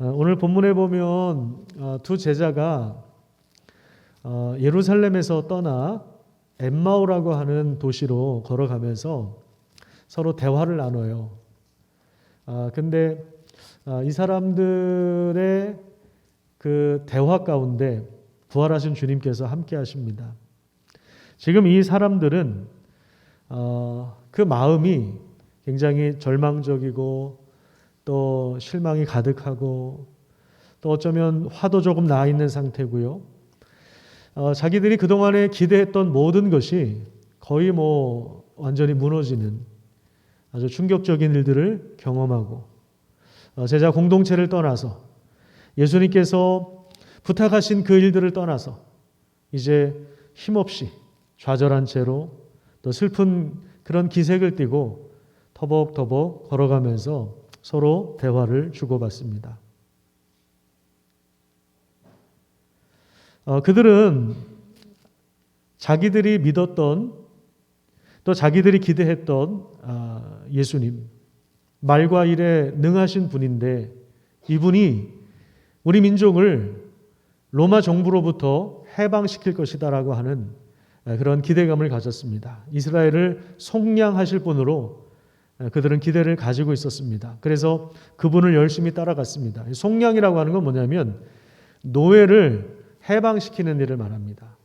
어, 오늘 본문에 보면 어, 두 제자가 어, 예루살렘에서 떠나 엠마오라고 하는 도시로 걸어가면서 서로 대화를 나눠요. 아, 근데 아, 이 사람들의 그 대화 가운데 부활하신 주님께서 함께 하십니다. 지금 이 사람들은 어, 그 마음이 굉장히 절망적이고 또 실망이 가득하고 또 어쩌면 화도 조금 나 있는 상태고요. 어, 자기들이 그동안에 기대했던 모든 것이 거의 뭐 완전히 무너지는 아주 충격적인 일들을 경험하고 어, 제자 공동체를 떠나서 예수님께서 부탁하신 그 일들을 떠나서 이제 힘없이 좌절한 채로 또 슬픈 그런 기색을 띠고 터벅터벅 걸어가면서 서로 대화를 주고받습니다. 어, 그들은 자기들이 믿었던 또 자기들이 기대했던 아, 예수님 말과 일에 능하신 분인데 이분이 우리 민족을 로마 정부로부터 해방시킬 것이다라고 하는 아, 그런 기대감을 가졌습니다. 이스라엘을 속량하실 분으로 아, 그들은 기대를 가지고 있었습니다. 그래서 그분을 열심히 따라갔습니다. 속량이라고 하는 건 뭐냐면 노예를 해방시키는 일을 말합니다.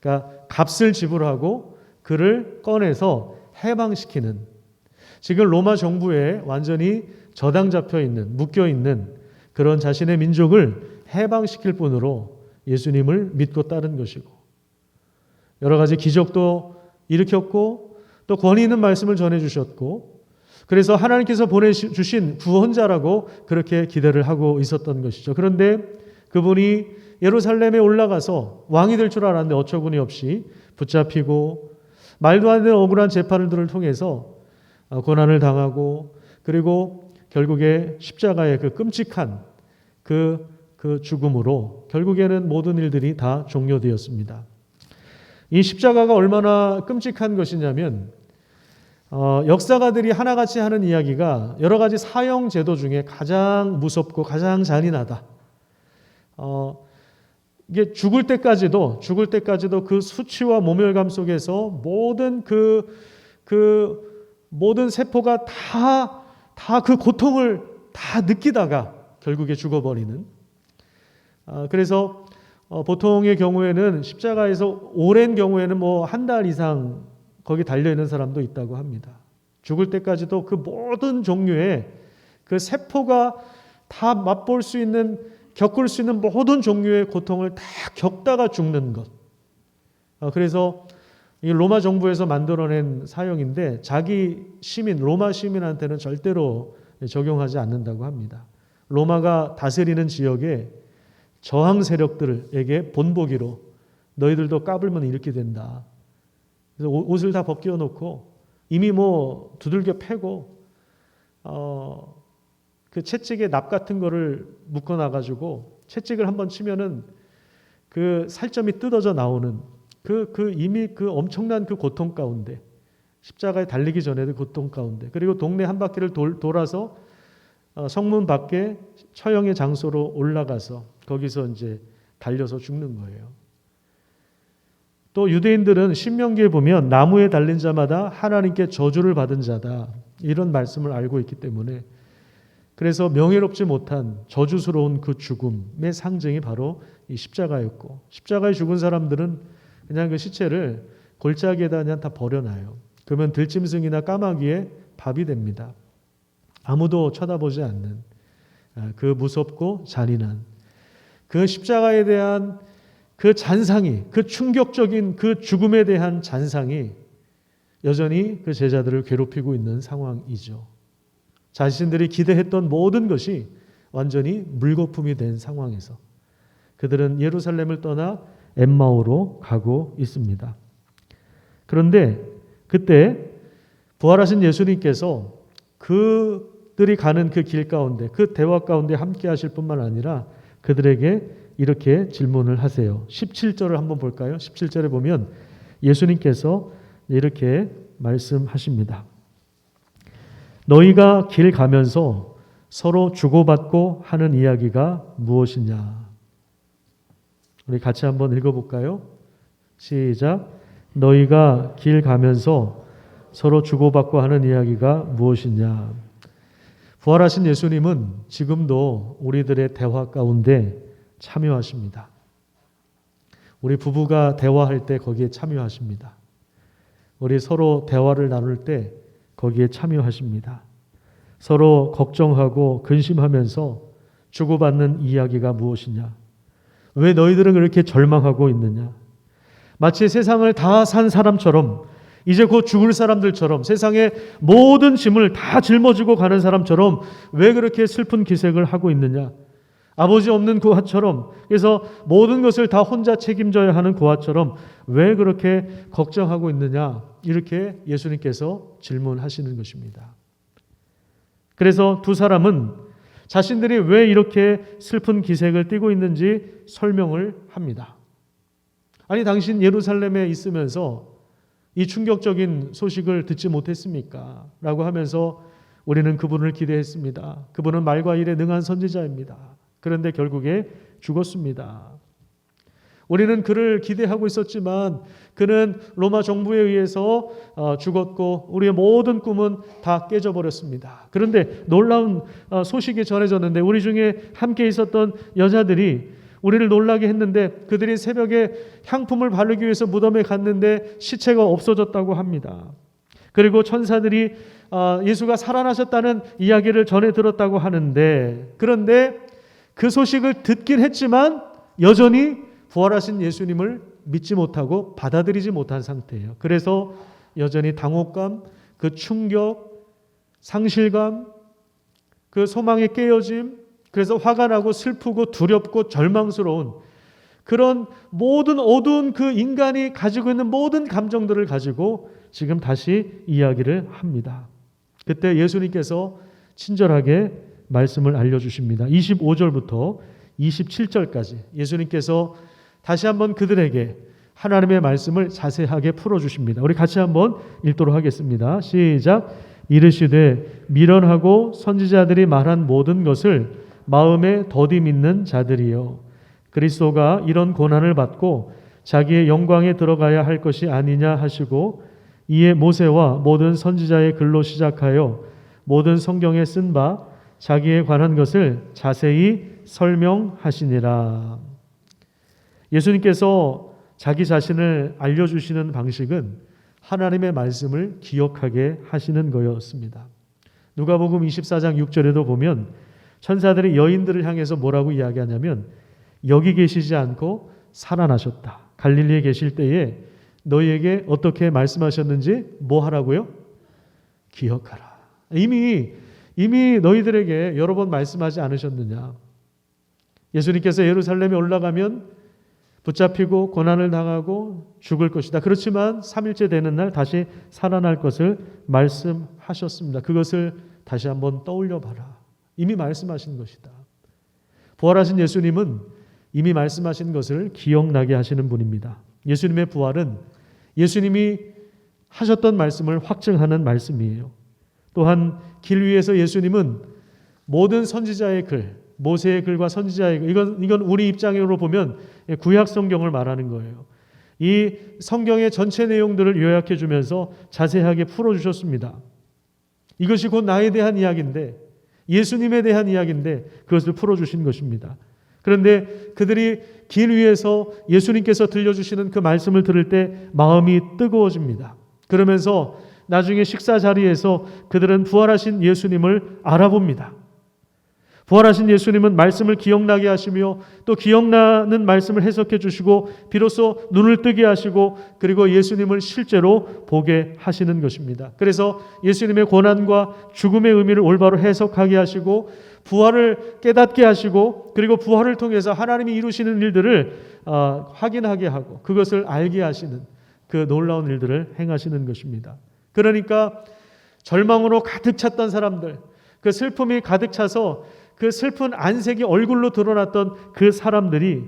그러니까 값을 지불하고 그를 꺼내서 해방시키는 지금 로마 정부에 완전히 저당 잡혀 있는 묶여 있는 그런 자신의 민족을 해방시킬 분으로 예수님을 믿고 따른 것이고 여러 가지 기적도 일으켰고 또 권위 있는 말씀을 전해 주셨고 그래서 하나님께서 보내주신 구원자라고 그렇게 기대를 하고 있었던 것이죠. 그런데 그분이 예루살렘에 올라가서 왕이 될 줄 알았는데 어처구니 없이 붙잡히고 말도 안 되는 억울한 재판들을 통해서 고난을 당하고 그리고 결국에 십자가의 그 끔찍한 그, 그 죽음으로 결국에는 모든 일들이 다 종료되었습니다. 이 십자가가 얼마나 끔찍한 것이냐면 어, 역사가들이 하나같이 하는 이야기가 여러 가지 사형 제도 중에 가장 무섭고 가장 잔인하다. 어, 이게 죽을 때까지도 죽을 때까지도 그 수치와 모멸감 속에서 모든 그, 그 모든 세포가 다 다 그 고통을 다 느끼다가 결국에 죽어버리는. 아, 그래서 어, 보통의 경우에는 십자가에서 오랜 경우에는 뭐 한 달 이상 거기 달려 있는 사람도 있다고 합니다. 죽을 때까지도 그 모든 종류의 그 세포가 다 맛볼 수 있는 겪을 수 있는 모든 종류의 고통을 다 겪다가 죽는 것. 어, 그래서 이 로마 정부에서 만들어낸 사형인데 자기 시민 로마 시민한테는 절대로 적용하지 않는다고 합니다. 로마가 다스리는 지역에 저항 세력들에게 본보기로 너희들도 까불면 이렇게 된다. 그래서 옷을 다 벗겨 놓고 이미 뭐 두들겨 패고 어, 그 채찍에 납 같은 거를 묶어 놔 가지고 채찍을 한번 치면은 그 살점이 뜯어져 나오는 그, 그 이미 그 엄청난 그 고통 가운데 십자가에 달리기 전에도 고통 가운데 그리고 동네 한 바퀴를 돌, 돌아서 어, 성문 밖에 처형의 장소로 올라가서 거기서 이제 달려서 죽는 거예요. 또 유대인들은 신명기에 보면 나무에 달린 자마다 하나님께 저주를 받은 자다 이런 말씀을 알고 있기 때문에 그래서 명예롭지 못한 저주스러운 그 죽음의 상징이 바로 이 십자가였고 십자가에 죽은 사람들은 그냥 그 시체를 골짜기에다 그냥 다 버려놔요. 그러면 들짐승이나 까마귀의 밥이 됩니다. 아무도 쳐다보지 않는 그 무섭고 잔인한 그 십자가에 대한 그 잔상이 그 충격적인 그 죽음에 대한 잔상이 여전히 그 제자들을 괴롭히고 있는 상황이죠. 자신들이 기대했던 모든 것이 완전히 물거품이 된 상황에서 그들은 예루살렘을 떠나 엠마오로 가고 있습니다. 그런데 그때 부활하신 예수님께서 그들이 가는 그 길 가운데 그 대화 가운데 함께 하실 뿐만 아니라 그들에게 이렇게 질문을 하세요. 17절을 한번 볼까요? 17절에 보면 예수님께서 이렇게 말씀하십니다. 너희가 길 가면서 서로 주고받고 하는 이야기가 무엇이냐? 우리 같이 한번 읽어볼까요? 시작. 너희가 길 가면서 서로 주고받고 하는 이야기가 무엇이냐? 부활하신 예수님은 지금도 우리들의 대화 가운데 참여하십니다. 우리 부부가 대화할 때 거기에 참여하십니다. 우리 서로 대화를 나눌 때 거기에 참여하십니다. 서로 걱정하고 근심하면서 주고받는 이야기가 무엇이냐? 왜 너희들은 그렇게 절망하고 있느냐? 마치 세상을 다 산 사람처럼 이제 곧 죽을 사람들처럼 세상의 모든 짐을 다 짊어지고 가는 사람처럼 왜 그렇게 슬픈 기색을 하고 있느냐? 아버지 없는 고아처럼 그래서 모든 것을 다 혼자 책임져야 하는 고아처럼 왜 그렇게 걱정하고 있느냐? 이렇게 예수님께서 질문하시는 것입니다. 그래서 두 사람은 자신들이 왜 이렇게 슬픈 기색을 띠고 있는지 설명을 합니다. 아니, 당신 예루살렘에 있으면서 이 충격적인 소식을 듣지 못했습니까? 라고 하면서 우리는 그분을 기대했습니다. 그분은 말과 일에 능한 선지자입니다. 그런데 결국에 죽었습니다. 우리는 그를 기대하고 있었지만 그는 로마 정부에 의해서 어, 죽었고 우리의 모든 꿈은 다 깨져버렸습니다. 그런데 놀라운 어, 소식이 전해졌는데 우리 중에 함께 있었던 여자들이 우리를 놀라게 했는데 그들이 새벽에 향품을 바르기 위해서 무덤에 갔는데 시체가 없어졌다고 합니다. 그리고 천사들이 어, 예수가 살아나셨다는 이야기를 전해 들었다고 하는데 그런데 그 소식을 듣긴 했지만 여전히 부활하신 예수님을 믿지 못하고 받아들이지 못한 상태예요. 그래서 여전히 당혹감, 그 충격, 상실감, 그 소망의 깨어짐, 그래서 화가 나고 슬프고 두렵고 절망스러운 그런 모든 어두운 그 인간이 가지고 있는 모든 감정들을 가지고 지금 다시 이야기를 합니다. 그때 예수님께서 친절하게 말씀을 알려주십니다. 25절부터 27절까지 예수님께서 다시 한번 그들에게 하나님의 말씀을 자세하게 풀어주십니다. 우리 같이 한번 읽도록 하겠습니다. 시작. 이르시되 미련하고 선지자들이 말한 모든 것을 마음에 더디 믿는 자들이요. 그리스도가 이런 고난을 받고 자기의 영광에 들어가야 할 것이 아니냐 하시고 이에 모세와 모든 선지자의 글로 시작하여 모든 성경에 쓴 바 자기에 관한 것을 자세히 설명하시니라. 예수님께서 자기 자신을 알려주시는 방식은 하나님의 말씀을 기억하게 하시는 거였습니다. 누가복음 24장 6절에도 보면 천사들이 여인들을 향해서 뭐라고 이야기하냐면 여기 계시지 않고 살아나셨다. 갈릴리에 계실 때에 너희에게 어떻게 말씀하셨는지 뭐 하라고요? 기억하라. 이미 이미 너희들에게 여러 번 말씀하지 않으셨느냐? 예수님께서 예루살렘에 올라가면 붙잡히고 고난을 당하고 죽을 것이다. 그렇지만 3일째 되는 날 다시 살아날 것을 말씀하셨습니다. 그것을 다시 한번 떠올려 봐라. 이미 말씀하신 것이다. 부활하신 예수님은 이미 말씀하신 것을 기억나게 하시는 분입니다. 예수님의 부활은 예수님이 하셨던 말씀을 확증하는 말씀이에요. 또한 길 위에서 예수님은 모든 선지자의 글, 모세의 글과 선지자의 글, 이건, 이건 우리 입장으로 보면 구약 성경을 말하는 거예요. 이 성경의 전체 내용들을 요약해 주면서 자세하게 풀어 주셨습니다. 이것이 곧 나에 대한 이야기인데 예수님에 대한 이야기인데 그것을 풀어 주신 것입니다. 그런데 그들이 길 위에서 예수님께서 들려주시는 그 말씀을 들을 때 마음이 뜨거워집니다. 그러면서 나중에 식사 자리에서 그들은 부활하신 예수님을 알아봅니다. 부활하신 예수님은 말씀을 기억나게 하시며 또 기억나는 말씀을 해석해 주시고 비로소 눈을 뜨게 하시고 그리고 예수님을 실제로 보게 하시는 것입니다. 그래서 예수님의 고난과 죽음의 의미를 올바로 해석하게 하시고 부활을 깨닫게 하시고 그리고 부활을 통해서 하나님이 이루시는 일들을 어, 확인하게 하고 그것을 알게 하시는 그 놀라운 일들을 행하시는 것입니다. 그러니까 절망으로 가득 찼던 사람들, 그 슬픔이 가득 차서 그 슬픈 안색이 얼굴로 드러났던 그 사람들이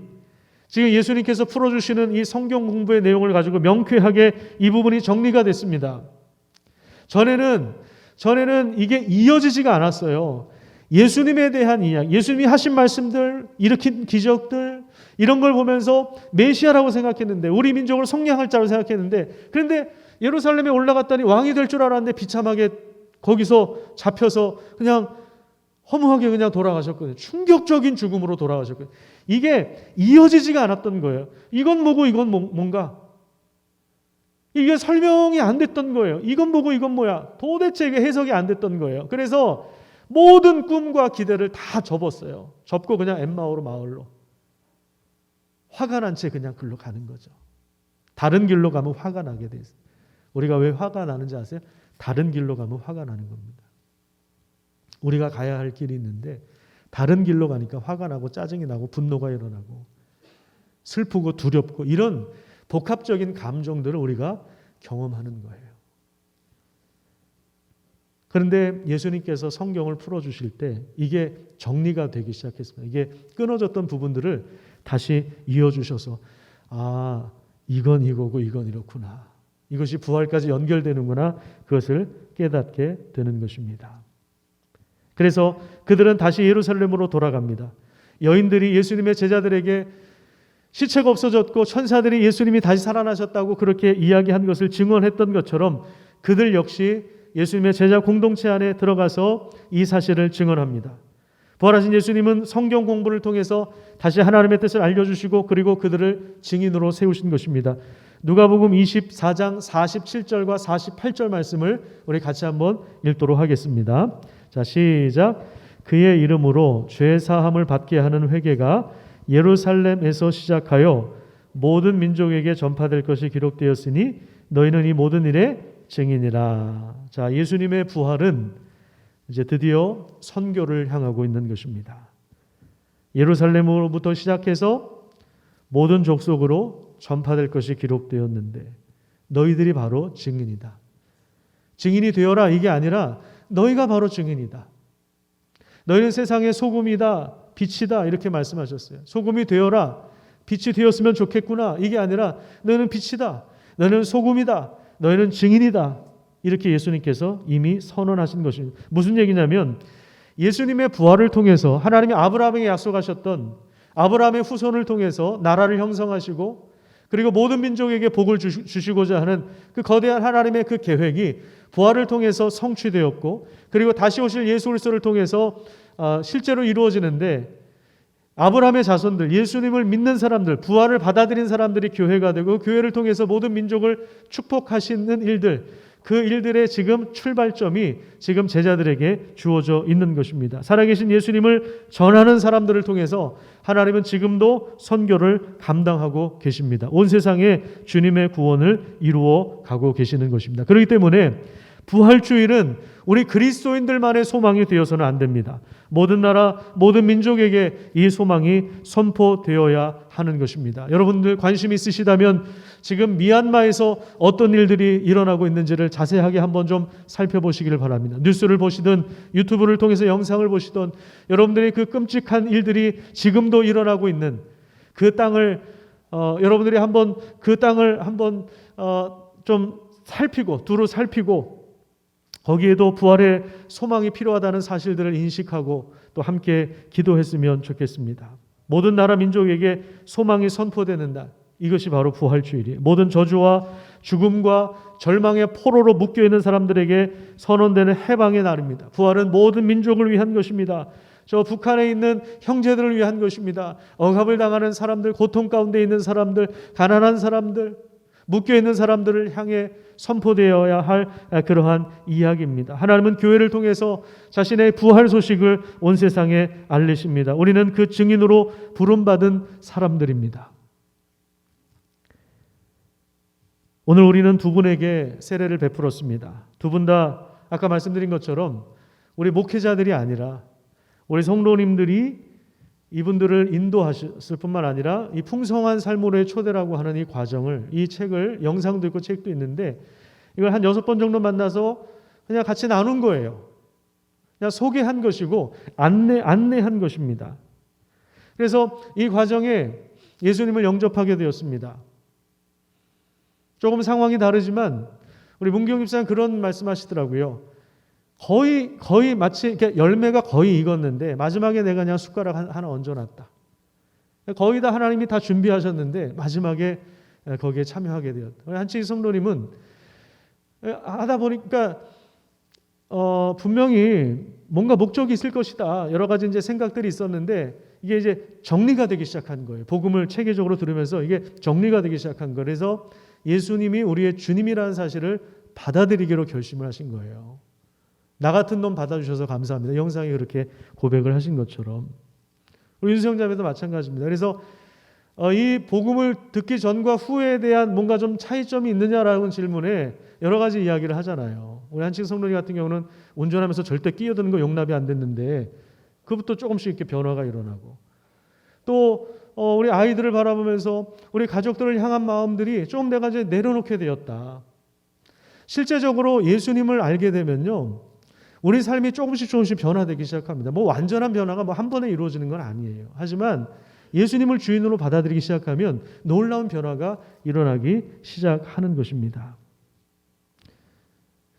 지금 예수님께서 풀어주시는 이 성경 공부의 내용을 가지고 명쾌하게 이 부분이 정리가 됐습니다. 전에는 전에는 이게 이어지지가 않았어요. 예수님에 대한 이야기, 예수님이 하신 말씀들, 일으킨 기적들 이런 걸 보면서 메시아라고 생각했는데 우리 민족을 성량할 자로 생각했는데 그런데 예루살렘에 올라갔더니 왕이 될 줄 알았는데 비참하게 거기서 잡혀서 그냥 허무하게 그냥 돌아가셨거든요. 충격적인 죽음으로 돌아가셨거든요. 이게 이어지지가 않았던 거예요. 이건 뭐고 이건 뭐- 뭔가 이게 설명이 안 됐던 거예요. 이건 뭐고 이건 뭐야. 도대체 이게 해석이 안 됐던 거예요. 그래서 모든 꿈과 기대를 다 접었어요. 접고 그냥 엠마오로 마을로 화가 난 채 그냥 글로 가는 거죠. 다른 길로 가면 화가 나게 돼 있어요. 우리가 왜 화가 나는지 아세요? 다른 길로 가면 화가 나는 겁니다. 우리가 가야 할 길이 있는데 다른 길로 가니까 화가 나고 짜증이 나고 분노가 일어나고 슬프고 두렵고 이런 복합적인 감정들을 우리가 경험하는 거예요. 그런데 예수님께서 성경을 풀어 주실 때 이게 정리가 되기 시작했습니다. 이게 끊어졌던 부분들을 다시 이어 주셔서 아, 이건 이거고 이건 이렇구나. 이것이 부활까지 연결되는구나. 그것을 깨닫게 되는 것입니다. 그래서 그들은 다시 예루살렘으로 돌아갑니다. 여인들이 예수님의 제자들에게 시체가 없어졌고 천사들이 예수님이 다시 살아나셨다고 그렇게 이야기한 것을 증언했던 것처럼 그들 역시 예수님의 제자 공동체 안에 들어가서 이 사실을 증언합니다. 부활하신 예수님은 성경 공부를 통해서 다시 하나님의 뜻을 알려주시고 그리고 그들을 증인으로 세우신 것입니다. 누가복음 24장 47절과 48절 말씀을 우리 같이 한번 읽도록 하겠습니다. 자, 시작. 그의 이름으로 죄 사함을 받게 하는 회개가 예루살렘에서 시작하여 모든 민족에게 전파될 것이 기록되었으니 너희는 이 모든 일의 증인이라. 자, 예수님의 부활은 이제 드디어 선교를 향하고 있는 것입니다. 예루살렘으로부터 시작해서 모든 족속으로 전파될 것이 기록되었는데 너희들이 바로 증인이다. 증인이 되어라 이게 아니라 너희가 바로 증인이다. 너희는 세상의 소금이다, 빛이다 이렇게 말씀하셨어요. 소금이 되어라, 빛이 되었으면 좋겠구나 이게 아니라 너희는 빛이다, 너희는 소금이다, 너희는 증인이다 이렇게 예수님께서 이미 선언하신 것입니다. 무슨 얘기냐면 예수님의 부활을 통해서 하나님이 아브라함에게 약속하셨던 아브라함의 후손을 통해서 나라를 형성하시고 그리고 모든 민족에게 복을 주시- 주시고자 하는 그 거대한 하나님의 그 계획이 부활을 통해서 성취되었고 그리고 다시 오실 예수 그리스도를 통해서 아, 실제로 이루어지는데 아브라함의 자손들, 예수님을 믿는 사람들, 부활을 받아들인 사람들이 교회가 되고 교회를 통해서 모든 민족을 축복하시는 일들, 그 일들의 지금 출발점이 지금 제자들에게 주어져 있는 것입니다. 살아계신 예수님을 전하는 사람들을 통해서 하나님은 지금도 선교를 감당하고 계십니다. 온 세상에 주님의 구원을 이루어 가고 계시는 것입니다. 그렇기 때문에 부활주일은 우리 그리스도인들만의 소망이 되어서는 안 됩니다. 모든 나라, 모든 민족에게 이 소망이 선포되어야 하는 것입니다. 여러분들 관심 있으시다면 지금 미얀마에서 어떤 일들이 일어나고 있는지를 자세하게 한번 좀 살펴보시기를 바랍니다. 뉴스를 보시든 유튜브를 통해서 영상을 보시든 여러분들이 그 끔찍한 일들이 지금도 일어나고 있는 그 땅을 어, 여러분들이 한번 그 땅을 한번 어, 좀 살피고 두루 살피고 거기에도 부활의 소망이 필요하다는 사실들을 인식하고 또 함께 기도했으면 좋겠습니다. 모든 나라 민족에게 소망이 선포되는 날 이것이 바로 부활주일이에요. 모든 저주와 죽음과 절망의 포로로 묶여 있는 사람들에게 선언되는 해방의 날입니다. 부활은 모든 민족을 위한 것입니다. 저 북한에 있는 형제들을 위한 것입니다. 억압을 당하는 사람들, 고통 가운데 있는 사람들, 가난한 사람들, 묶여 있는 사람들을 향해 선포되어야 할 그러한 이야기입니다. 하나님은 교회를 통해서 자신의 부활 소식을 온 세상에 알리십니다. 우리는 그 증인으로 부름받은 사람들입니다. 오늘 우리는 두 분에게 세례를 베풀었습니다. 두 분 다 아까 말씀드린 것처럼 우리 목회자들이 아니라 우리 성도님들이 이분들을 인도하셨을 뿐만 아니라 이 풍성한 삶으로의 초대라고 하는 이 과정을 이 책을 영상도 있고 책도 있는데 이걸 한 여섯 번 정도 만나서 그냥 같이 나눈 거예요. 그냥 소개한 것이고 안내 안내한 것입니다. 그래서 이 과정에 예수님을 영접하게 되었습니다. 조금 상황이 다르지만 우리 문경 집사는 그런 말씀하시더라고요. 거의 거의 마치 이렇게 열매가 거의 익었는데 마지막에 내가 그냥 숟가락 한- 하나 얹어놨다. 거의 다 하나님이 다 준비하셨는데 마지막에 거기에 참여하게 되었다. 한치 성도님은 하다 보니까 어, 분명히 뭔가 목적이 있을 것이다. 여러 가지 이제 생각들이 있었는데 이게 이제 정리가 되기 시작한 거예요. 복음을 체계적으로 들으면서 이게 정리가 되기 시작한 거예요. 그래서 예수님이 우리의 주님이라는 사실을 받아들이기로 결심을 하신 거예요. 나 같은 놈 받아주셔서 감사합니다. 영상에 그렇게 고백을 하신 것처럼 우리 윤수영 자매도 마찬가지입니다. 그래서 어, 이 복음을 듣기 전과 후에 대한 뭔가 좀 차이점이 있느냐라는 질문에 여러 가지 이야기를 하잖아요. 우리 한식 성도님 같은 경우는 운전하면서 절대 끼어드는 거 용납이 안 됐는데 그부터 조금씩 이렇게 변화가 일어나고 또 어, 우리 아이들을 바라보면서 우리 가족들을 향한 마음들이 좀 내가 이제 내려놓게 되었다. 실제적으로 예수님을 알게 되면요. 우리 삶이 조금씩 조금씩 변화되기 시작합니다. 뭐 완전한 변화가 뭐 한 번에 이루어지는 건 아니에요. 하지만 예수님을 주인으로 받아들이기 시작하면 놀라운 변화가 일어나기 시작하는 것입니다.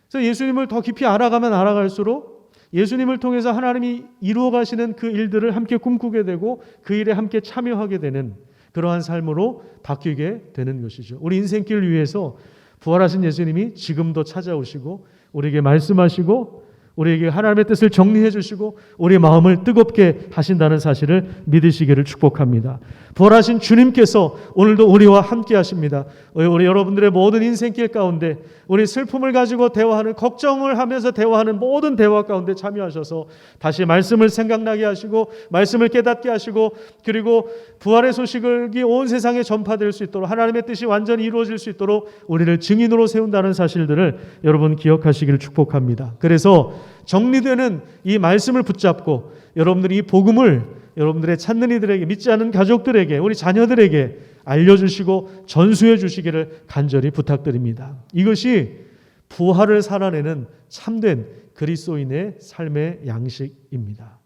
그래서 예수님을 더 깊이 알아가면 알아갈수록 예수님을 통해서 하나님이 이루어 가시는 그 일들을 함께 꿈꾸게 되고 그 일에 함께 참여하게 되는 그러한 삶으로 바뀌게 되는 것이죠. 우리 인생길 위해서 부활하신 예수님이 지금도 찾아오시고 우리에게 말씀하시고 우리에게 하나님의 뜻을 정리해 주시고 우리의 마음을 뜨겁게 하신다는 사실을 믿으시기를 축복합니다. 부활하신 주님께서 오늘도 우리와 함께 하십니다. 우리 여러분들의 모든 인생길 가운데 우리 슬픔을 가지고 대화하는 걱정을 하면서 대화하는 모든 대화 가운데 참여하셔서 다시 말씀을 생각나게 하시고 말씀을 깨닫게 하시고 그리고 부활의 소식을 온 세상에 전파될 수 있도록 하나님의 뜻이 완전히 이루어질 수 있도록 우리를 증인으로 세운다는 사실들을 여러분 기억하시기를 축복합니다. 그래서 정리되는 이 말씀을 붙잡고 여러분들이 이 복음을 여러분들의 찾는 이들에게 믿지 않은 가족들에게 우리 자녀들에게 알려주시고 전수해 주시기를 간절히 부탁드립니다. 이것이 부활을 살아내는 참된 그리스도인의 삶의 양식입니다.